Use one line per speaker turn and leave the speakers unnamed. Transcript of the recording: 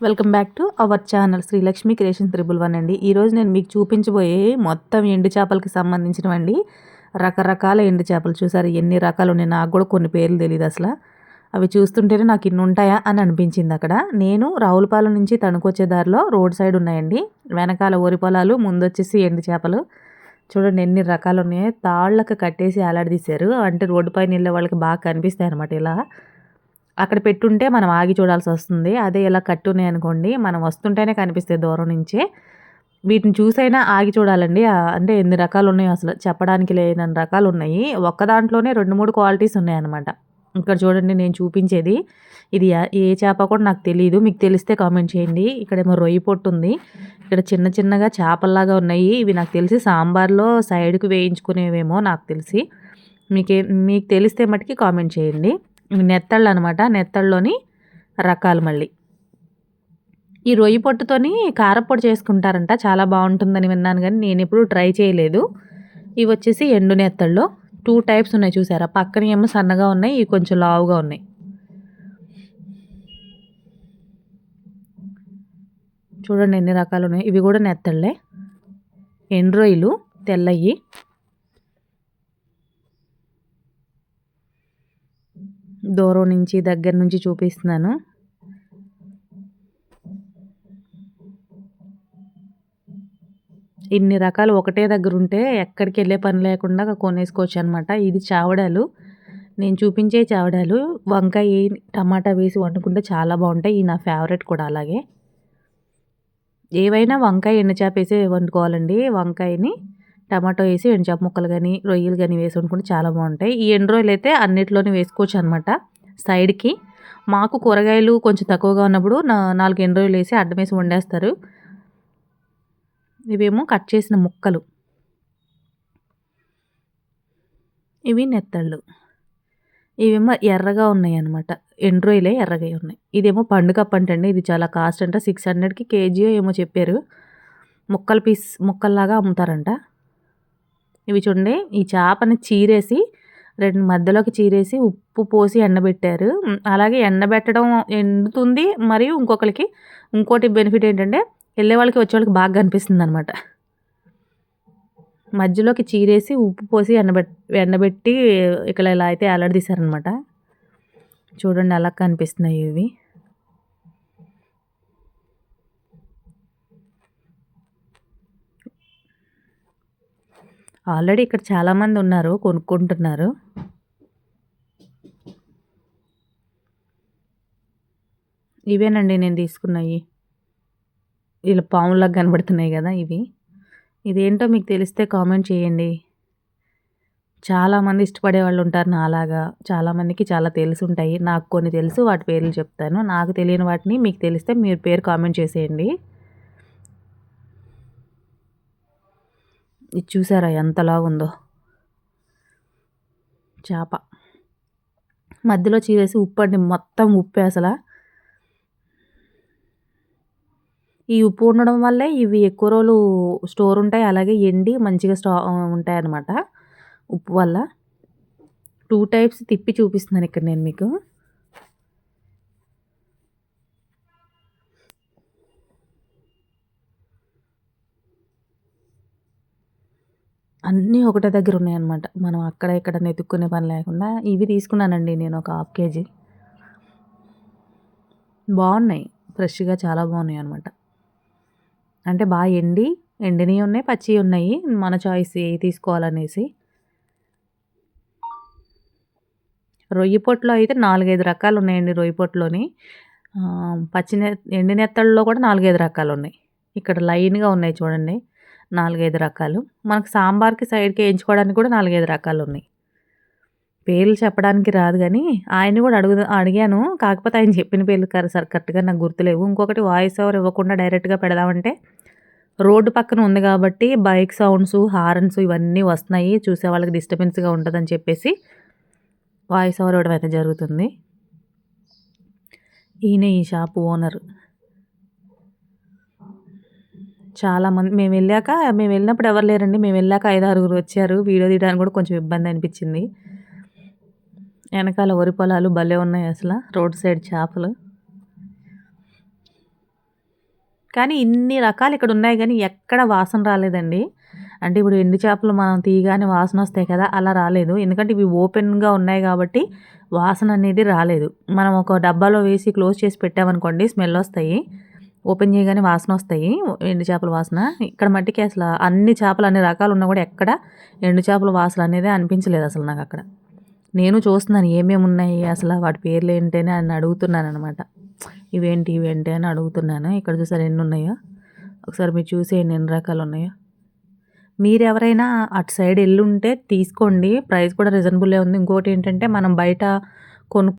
Welcome back to our channel Srilakshmi creation triple one అండి. ఈరోజు నేను మీకు చూపించబోయే మొత్తం ఎండు చేపలకి సంబంధించినవండి. రకరకాల ఎండు చేపలు చూసారు. ఎన్ని రకాలు ఉన్నాయి? నాకు కూడా కొన్ని పేర్లు తెలియదు అసలు. అవి చూస్తుంటేనే నాకు ఇన్ని ఉంటాయా అని అనిపించింది అక్కడ. నేను రావులపాలెం నుంచి తణుకొచ్చే దారిలో రోడ్ సైడ్ ఉన్నాయండి. వెనకాల వరి పొలాలు ముందు వచ్చేసి ఎండు చేపలు. చూడండి ఎన్ని రకాలు ఉన్నాయో. తాళ్ళకు కట్టేసి అలాడదీశారు అంటే రోడ్డు పైన వెళ్ళే వాళ్ళకి బాగా కనిపిస్తాయి అనమాట ఇలా. అక్కడ పెట్టుంటే మనం ఆగి చూడాల్సి వస్తుంది. అదే ఇలా కట్టున్నాయి అనుకోండి మనం వస్తుంటేనే కనిపిస్తాయి దూరం నుంచే. వీటిని చూసైనా ఆగి చూడాలండి. అంటే ఎన్ని రకాలు ఉన్నాయో అసలు చెప్పడానికి లేనన్ని రకాలు ఉన్నాయి ఒక్క దాంట్లోనే రెండు మూడు క్వాలిటీస్ ఉన్నాయన్నమాట. ఇక్కడ చూడండి నేను చూపించేది. ఇది ఏ చేప కూడా నాకు తెలియదు మీకు తెలిస్తే కామెంట్ చేయండి. ఇక్కడేమో రొయ్యి పొట్టు ఉంది. ఇక్కడ చిన్న చిన్నగా చేపల్లాగా ఉన్నాయి. ఇవి నాకు తెలిసి సాంబార్లో సైడ్కి వేయించుకునేవేమో నాకు తెలిసి. మీకే మీకు తెలిస్తే మట్టుకి కామెంట్ చేయండి. నెత్తళ్ళు అనమాట నెత్తళ్ళలోని రకాలు మళ్ళీ. ఈ రొయ్యి పొట్టుతోని కారపొడి చేసుకుంటారంట. చాలా బాగుంటుందని విన్నాను కానీ నేను ఎప్పుడు ట్రై చేయలేదు. ఇవి వచ్చేసి ఎండు నెత్తళ్ళు. టూ టైప్స్ ఉన్నాయి చూసారా? పక్కన ఏమో సన్నగా ఉన్నాయి ఇవి కొంచెం లావుగా ఉన్నాయి. చూడండి ఎన్ని రకాలు ఉన్నాయి. ఇవి కూడా నెత్తళ్ళే. ఎండ్రోయిలు తెల్లయ్యి దూరం నుంచి దగ్గర నుంచి చూపిస్తున్నాను. ఇన్ని రకాలు ఒకటే దగ్గర ఉంటే ఎక్కడికి వెళ్ళే పని లేకుండా కొనేసుకోవచ్చు అనమాట ఇది చావడాలు. నేను చూపించే చావడాలు. వంకాయ టమాటా వేసి వండుకుంటే చాలా బాగుంటాయి. ఈ నా ఫేవరెట్ కూడా అలాగే. ఏవైనా వంకాయ ఎండు చేప వేసి వండుకోవాలండి. వంకాయని టమాటో వేసి ఎండుచేప ముక్కలు కానీ రొయ్యలు కానీ వేసి వండుకుంటే చాలా బాగుంటాయి. ఈ ఎండు రొయ్యలు అయితే అన్నిట్లోనే వేసుకోవచ్చు అనమాట సైడ్కి. మాకు కూరగాయలు కొంచెం తక్కువగా ఉన్నప్పుడు నా నాలుగు ఎండు రొయ్యలు వేసి అడ్డం వేసి వండేస్తారు. ఇవేమో కట్ చేసిన ముక్కలు. ఇవి నెత్తళ్ళు. ఇవేమో ఎర్రగా ఉన్నాయి అనమాట ఎండ్రోయిలే ఎర్రగా ఉన్నాయి. ఇదేమో పండుగ పంట అండి ఇది చాలా కాస్ట్ అంట. సిక్స్ హండ్రెడ్కి కేజీ ఏమో చెప్పారు. ముక్కల పీస్ ముక్కల్లాగా అమ్ముతారంట. ఇవి చూడండి. ఈ చేపని చీరేసి రెండు మధ్యలోకి చీరేసి ఉప్పు పోసి ఎండబెట్టారు. అలాగే ఎండబెట్టడం ఎండుతుంది. మరియు ఇంకొకరికి ఇంకోటి బెనిఫిట్ ఏంటంటే వెళ్ళే వాళ్ళకి వచ్చే వాళ్ళకి బాగా కనిపిస్తుంది అనమాట మధ్యలోకి చీరేసి ఉప్పు పోసి ఎండబెట్ ఎండబెట్టి ఇక్కడ ఇలా అయితే అలడదీశారనమాట చూడండి అలా కనిపిస్తున్నాయి ఇవి. ఆల్రెడీ ఇక్కడ చాలామంది ఉన్నారు కొనుక్కుంటున్నారు. ఇవేనండి నేను తీసుకున్నాయి. ఇలా పాములాగా కనబడుతున్నాయి కదా ఇవి. ఇదేంటో మీకు తెలిస్తే కామెంట్ చేయండి. చాలామంది ఇష్టపడే వాళ్ళు ఉంటారు నాలాగా. చాలామందికి చాలా తెలిసి ఉంటాయి. నాకు కొన్ని తెలుసు వాటి పేర్లు చెప్తాను. నాకు తెలియని వాటిని మీకు తెలిస్తే మీరు పేరు కామెంట్ చేసేయండి. ఇది చూసారా ఎంతలా ఉందో? చేప. మధ్యలో చీరేసి ఉప్పు అండి మొత్తం ఉప్పే అసలు. ఈ ఉప్పు ఉండడం వల్లే ఇవి ఎక్కువ రోజులు స్టోర్ ఉంటాయి అలాగే ఎండి మంచిగా స్టా ఉంటాయి అన్నమాట ఉప్పు వల్ల. టూ టైప్స్ తిప్పి చూపిస్తున్నాను ఇక్కడ నేను మీకు. అన్నీ ఒకటే దగ్గర ఉన్నాయన్నమాట. మనం అక్కడ ఇక్కడ వెతుక్కునే పని లేకుండా ఇవి తీసుకున్నానండి నేను ఒక హాఫ్ కేజీ. బాగున్నాయి. ఫ్రెష్గా చాలా బాగున్నాయి అనమాట అంటే బాగా ఎండి ఎండినవి ఉన్నాయి పచ్చి ఉన్నాయి. మన చాయిస్ ఏ తీసుకోవాలనేసి. రొయ్యి పొట్టులో అయితే నాలుగైదు రకాలు ఉన్నాయండి రొయ్యి పొట్టులోని. పచ్చి ఎండినెత్తళ్ళలో కూడా నాలుగైదు రకాలు ఉన్నాయి. ఇక్కడ లైన్గా ఉన్నాయి చూడండి. నాలుగైదు రకాలు. మనకు సాంబార్కి సైడ్కి వేయించుకోవడానికి కూడా నాలుగైదు రకాలు ఉన్నాయి పేర్లు చెప్పడానికి రాదు కానీ ఆయన కూడా అడుగు అడిగాను. కాకపోతే ఆయన చెప్పిన పేర్లు సార్ కరెక్ట్గా నాకు గుర్తులేవు. ఇంకొకటి వాయిస్ ఓవర్ ఇవ్వకుండా డైరెక్ట్గా పెడదామంటే రోడ్డు పక్కన ఉంది కాబట్టి బైక్ సౌండ్స్ హార్న్స్ ఇవన్నీ వస్తున్నాయి. చూసే వాళ్ళకి డిస్టర్బెన్స్గా ఉంటుందని చెప్పేసి వాయిస్ ఓవర్ ఇవ్వడం అయితే జరుగుతుంది. ఈయన ఈ షాప్ ఓనర్. చాలామంది మేము వెళ్ళాక మేము వెళ్ళినప్పుడు ఎవరు లేరండి. మేము వెళ్ళాక ఐదు ఆరుగురు వచ్చారు. వీడియో తీయడానికి కూడా కొంచెం ఇబ్బంది అనిపించింది. వెనకాల వరి పొలాలు భలే ఉన్నాయి అసలు. రోడ్ సైడ్ చేపలు. కానీ ఇన్ని రకాలు ఇక్కడ ఉన్నాయి కానీ ఎక్కడ వాసన రాలేదండి. అంటే ఇప్పుడు ఎండు చేపలు మనం తీయగానే వాసన వస్తాయి కదా అలా రాలేదు. ఎందుకంటే ఇవి ఓపెన్గా ఉన్నాయి కాబట్టి వాసన అనేది రాలేదు. మనం ఒక డబ్బాలో వేసి క్లోజ్ చేసి పెట్టామనుకోండి స్మెల్ వస్తాయి. ఓపెన్ చేయగానే వాసన వస్తాయి. ఎండు చేపల వాసన. ఇక్కడ మట్టికి అసలు అన్ని చేపలు అన్ని రకాలు ఉన్నా కూడా ఎక్కడ ఎండు చేపల వాసన అనేది అనిపించలేదు అసలు నాకు అక్కడ. నేను చూస్తున్నాను ఏమేమి ఉన్నాయి అసలు వాటి పేర్లు ఏంటని అని అడుగుతున్నాను అనమాట ఇవేంటి ఇవేంటి అని అడుగుతున్నాను. ఇక్కడ చూసారు ఎన్ని ఉన్నాయో? ఒకసారి మీరు చూసేయండి ఎన్ని రకాలు ఉన్నాయో. మీరు ఎవరైనా అటు సైడ్ వెళ్ళుంటే తీసుకోండి. ప్రైస్ కూడా రీజనబుల్లే ఉంది. ఇంకోటి ఏంటంటే మనం బయట కొను